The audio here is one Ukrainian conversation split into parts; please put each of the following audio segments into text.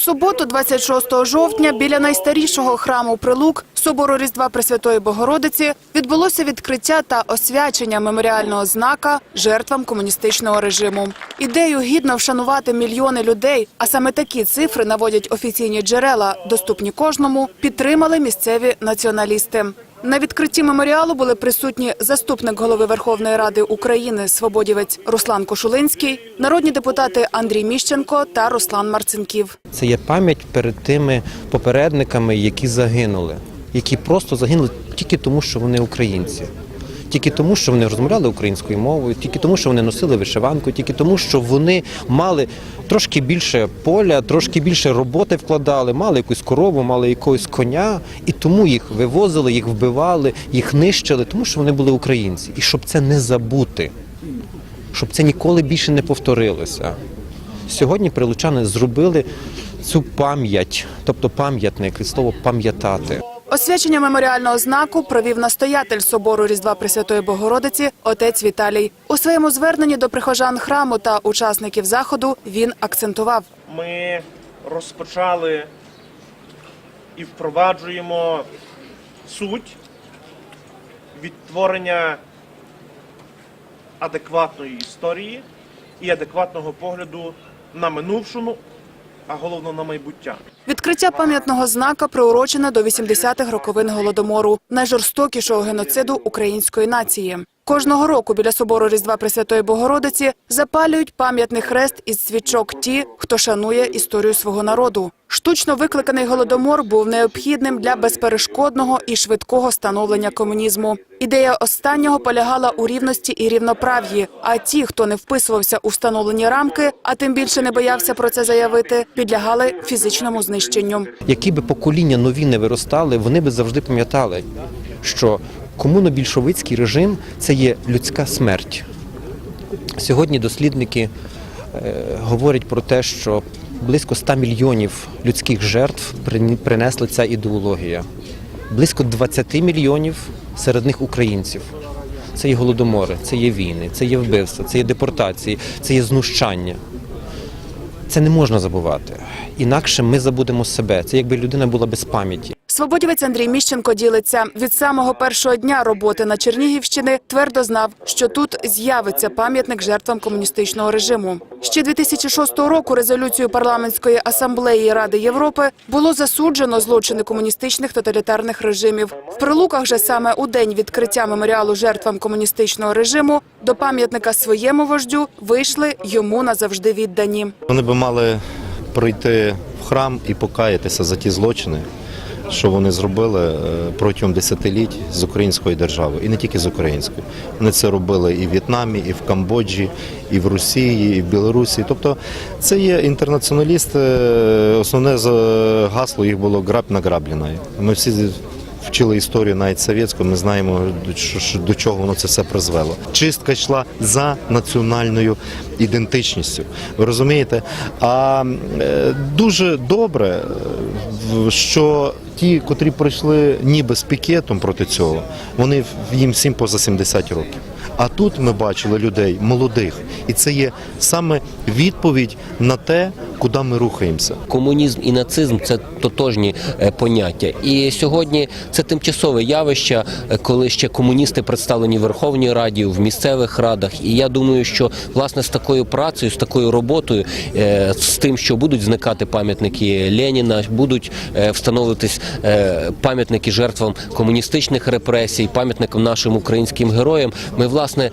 суботу, 26 жовтня, біля найстарішого храму Прилук собору Різдва Пресвятої Богородиці відбулося відкриття та освячення меморіального знака жертвам комуністичного режиму. Ідею гідно вшанувати мільйони людей, а саме такі цифри наводять офіційні джерела, доступні кожному, підтримали місцеві націоналісти. На відкритті меморіалу були присутні заступник голови Верховної Ради України свободівець Руслан Кошулинський, народні депутати Андрій Міщенко та Руслан Марцинків. Це є пам'ять перед тими попередниками, які загинули, які просто загинули тільки тому, що вони українці. Тільки тому, що вони розмовляли українською мовою, тільки тому, що вони носили вишиванку, тільки тому, що вони мали трошки більше поля, трошки більше роботи вкладали, мали якусь корову, мали якогось коня, і тому їх вивозили, їх вбивали, їх нищили, тому що вони були українці. І щоб це не забути, щоб це ніколи більше не повторилося. Сьогодні прилучани зробили цю пам'ять, тобто пам'ятник від слова пам'ятати. Освячення меморіального знаку провів настоятель собору Різдва Пресвятої Богородиці отець Віталій. У своєму зверненні до прихожан храму та учасників заходу він акцентував. ми розпочали і впроваджуємо суть відтворення адекватної історії і адекватного погляду на минувшину, а головно на майбуття. Відкриття пам'ятного знака приурочене до 80-х роковин голодомору, найжорстокішого геноциду української нації. Кожного року біля собору Різдва Пресвятої Богородиці запалюють пам'ятний хрест із свічок ті, хто шанує історію свого народу. Штучно викликаний голодомор був необхідним для безперешкодного і швидкого становлення комунізму. Ідея останнього полягала у рівності і рівноправ'ї. А ті, хто не вписувався у встановлені рамки, а тим більше не боявся про це заявити, підлягали фізичному знищенню. Які би покоління нові не виростали, вони би завжди пам'ятали, що комуно-більшовицький режим це є людська смерть. Сьогодні дослідники е, говорять про те, що близько 100 мільйонів людських жертв принесла ця ідеологія. Близько 20 мільйонів серед них українців. Це є голодомори, це є війни, це є вбивства, це є депортації, це є знущання. Це не можна забувати. Інакше ми забудемо себе. Це якби людина була без пам'яті. Свободівець Андрій Міщенко ділиться від самого першого дня роботи на Чернігівщини. Твердо знав, що тут з'явиться пам'ятник жертвам комуністичного режиму. Ще 2006 року резолюцію парламентської асамблеї Ради Європи було засуджено злочини комуністичних тоталітарних режимів. В прилуках же саме у день відкриття меморіалу жертвам комуністичного режиму до пам'ятника своєму вождю вийшли йому назавжди віддані. Вони би мали прийти в храм і покаятися за ті злочини, що вони зробили е, протягом десятиліть з української держави, і не тільки з української. Вони це робили і в В'єтнамі, і в Камбоджі, і в Росії, і в Білорусі. Тобто це є інтернаціоналісти. е, Основне гасло їх було граб награблена. Ми всі вчили історію навіть совєтську, ми знаємо, до чого воно це все призвело. Чистка йшла за національною ідентичністю. Ви розумієте? А е, дуже добре, е, що ті, котрі прийшли ніби з пікетом проти цього, вони їм всім поза 70 років. А тут ми бачили людей молодих, і це є саме відповідь на те, куди ми рухаємося. Комунізм і нацизм це тотожні е, поняття. І сьогодні це тимчасове явище, е, коли ще комуністи представлені в Верховній Раді, в місцевих радах. І я думаю, що власне з такою працею, з такою роботою, е, з тим, що будуть зникати пам'ятники Леніна, будуть встановлюватись е, пам'ятники жертвам комуністичних репресій, пам'ятникам нашим українським героям. Ми власне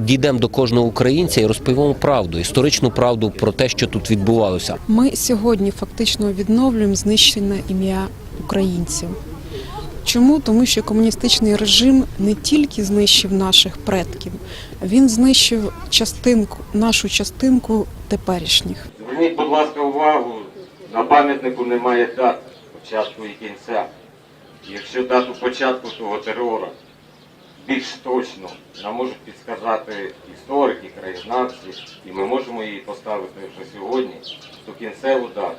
дійдемо до кожного українця і розповімо правду, історичну правду про те, що тут відбувалося. Ми сьогодні фактично відновлюємо знищене ім'я українців. Чому? Тому що комуністичний режим не тільки знищив наших предків, він знищив частинку, нашу частинку теперішніх. Зверніть, будь ласка, увагу, на пам'ятнику немає дат початку і кінця. Якщо дату початку того терору більш точно нам можуть підсказати історики, краєзнавці, і ми можемо її поставити вже сьогодні, ту кінцеву дату.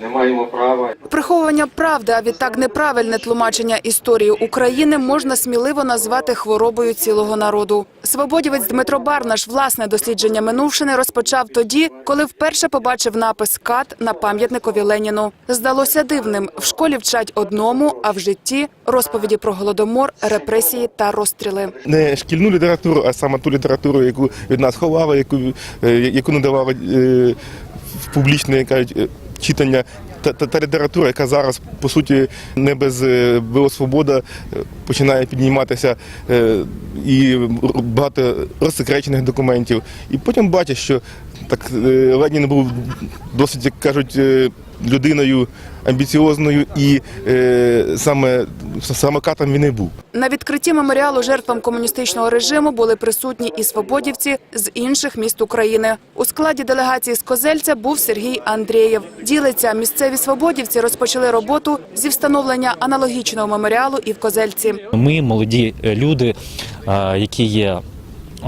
Не маємо права Приховування правди, а відтак неправильне тлумачення історії України можна сміливо назвати хворобою цілого народу. Свободівець Дмитро Барнаш власне дослідження минувшини розпочав тоді, коли вперше побачив напис «КАТ» на пам'ятникові Леніну. Здалося дивним. В школі вчать одному, а в житті розповіді про голодомор, репресії та розстріли. не шкільну літературу, а саме ту літературу, яку від нас ховали, яку, е, яку не давали е, в публічне кажуть, е, читання. Та, та, та література, яка зараз по суті не без свобода починає підніматися і багато розсекречених документів. І потім бачиш, що так Ленін був досить, як кажуть, людиною амбіціозною і е, саме саме катом він і був. На відкритті меморіалу жертвам комуністичного режиму були присутні і свободівці з інших міст України. У складі делегації з Козельця був Сергій Андрієв. Ділиться, місцеві свободівці розпочали роботу зі встановлення аналогічного меморіалу і в Козельці. Ми, молоді люди, які є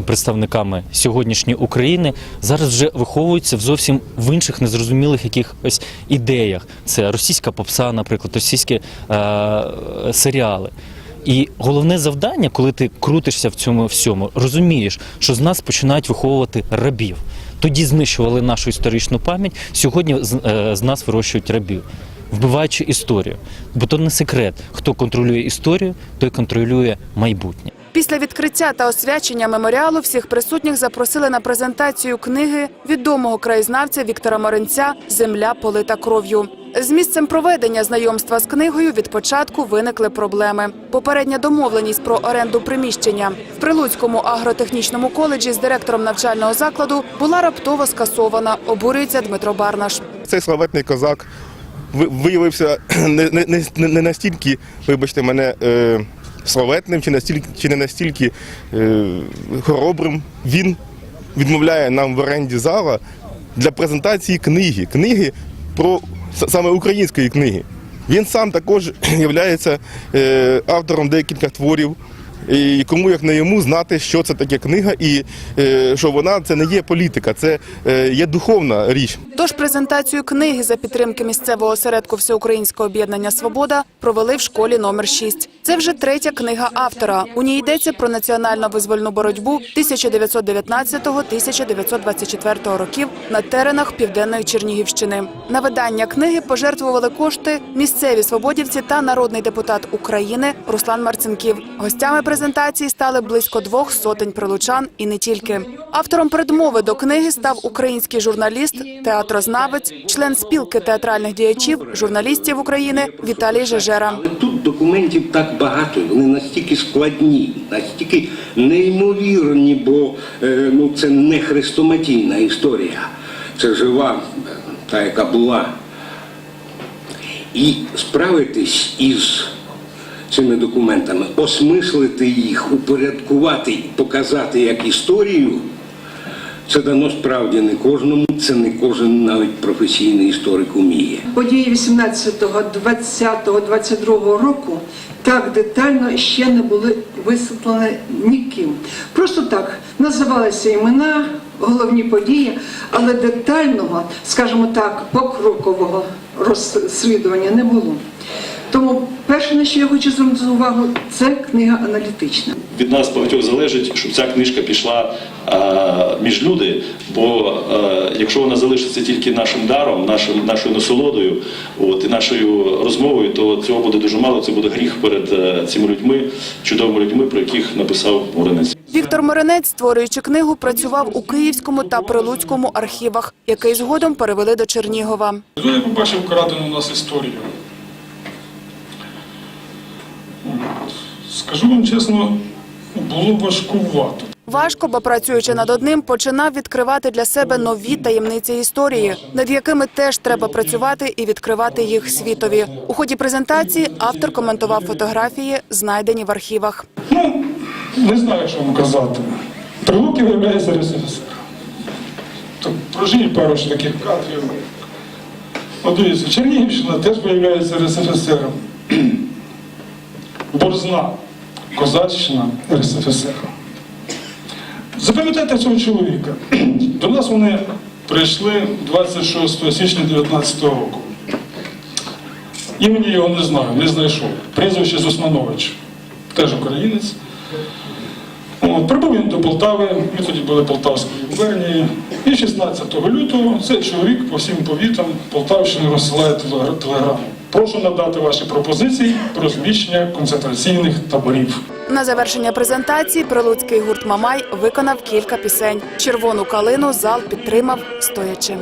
представниками сьогоднішньої України, зараз вже виховуються в зовсім в інших незрозумілих якихось ідеях. Це російська попса, наприклад, російські е, серіали. І головне завдання, коли ти крутишся в цьому всьому, розумієш, що з нас починають виховувати рабів. Тоді знищували нашу історичну пам'ять. Сьогодні з, е, з нас вирощують рабів, вбиваючи історію. Бо то не секрет, хто контролює історію, той контролює майбутнє. Після відкриття та освячення меморіалу всіх присутніх запросили на презентацію книги відомого краєзнавця Віктора Моренця Земля полита кров'ю. З місцем проведення знайомства з книгою від початку виникли проблеми. Попередня домовленість про оренду приміщення в Прилуцькому агротехнічному коледжі з директором навчального закладу була раптово скасована. Обурюється Дмитро Барнаш. Цей славетний козак ви- виявився не, не, не настільки, вибачте мене, е, славетним, чи настільки чи не настільки е, хоробрим. Він відмовляє нам в оренді зала для презентації книги. Книги про саме української книги. Він сам також є е, автором декількох творів. І кому як не йому знати, що це таке книга, і е, що вона це не є політика, це е, є духовна річ. Тож презентацію книги за підтримки місцевого осередку Всеукраїнського об'єднання Свобода провели в школі номер 6. Це вже третя книга автора. У ній йдеться про національно визвольну боротьбу 1919-1924 років на теренах південної Чернігівщини. На видання книги пожертвували кошти місцеві свободівці та народний депутат України Руслан Марцинків. Гостями презентації стали близько двох сотень прилучан і не тільки. Автором передмови до книги став український журналіст, театрознавець, член спілки театральних діячів, журналістів України Віталій Жежера. Тут документів так багато, вони настільки складні, настільки неймовірні, бо е, ну, це не хрестоматійна історія, це жива, е, та, яка була. І справитись із цими документами, осмислити їх, упорядкувати показати як історію. Це дано справді не кожному, це не кожен навіть професійний історик уміє. Події 18, 20, 22 року так детально ще не були висвітлені ніким. Просто так називалися імена, головні події, але детального, скажімо так, покрокового розслідування не було. Тому перше, на що я хочу звернути увагу, це книга аналітична. від нас багатьох залежить, щоб ця книжка пішла е, між люди. Бо е, якщо вона залишиться тільки нашим даром, нашим, нашою насолодою, от, і нашою розмовою, то цього буде дуже мало. Це буде гріх перед е, цими людьми, чудовими людьми, про яких написав Моренець. Віктор Моренець, створюючи книгу, працював у Київському та Прилуцькому архівах, який згодом перевели до Чернігова. Я побачив крадену у нас історію. От. Скажу вам чесно, було важкувато. Важко, бо працюючи над одним, починав відкривати для себе нові таємниці історії, над якими теж треба працювати і відкривати їх світові. У ході презентації автор коментував фотографії, знайдені в архівах. Ну, не знаю, що вам казати. Прилуки виявляється РСФСР. Прожив пару ж таких кадрів. От дивіться, Чернігівщина теж виявляється РСФСР. Борзна. Козаччина РСФСР. Запам'ятайте цього чоловіка. До нас вони прийшли 26 січня 19 року. Імені його не знаю, не знайшов. Прізвище Зосманович, теж українець. Прибув він до Полтави, ми тоді були Полтавської губернії. І 16 лютого цей чоловік по всім повітам Полтавщини розсилає телеграму. Прошу надати ваші пропозиції про зміщення концентраційних таборів. На завершення презентації прилуцький гурт Мамай виконав кілька пісень. Червону калину зал підтримав стоячи.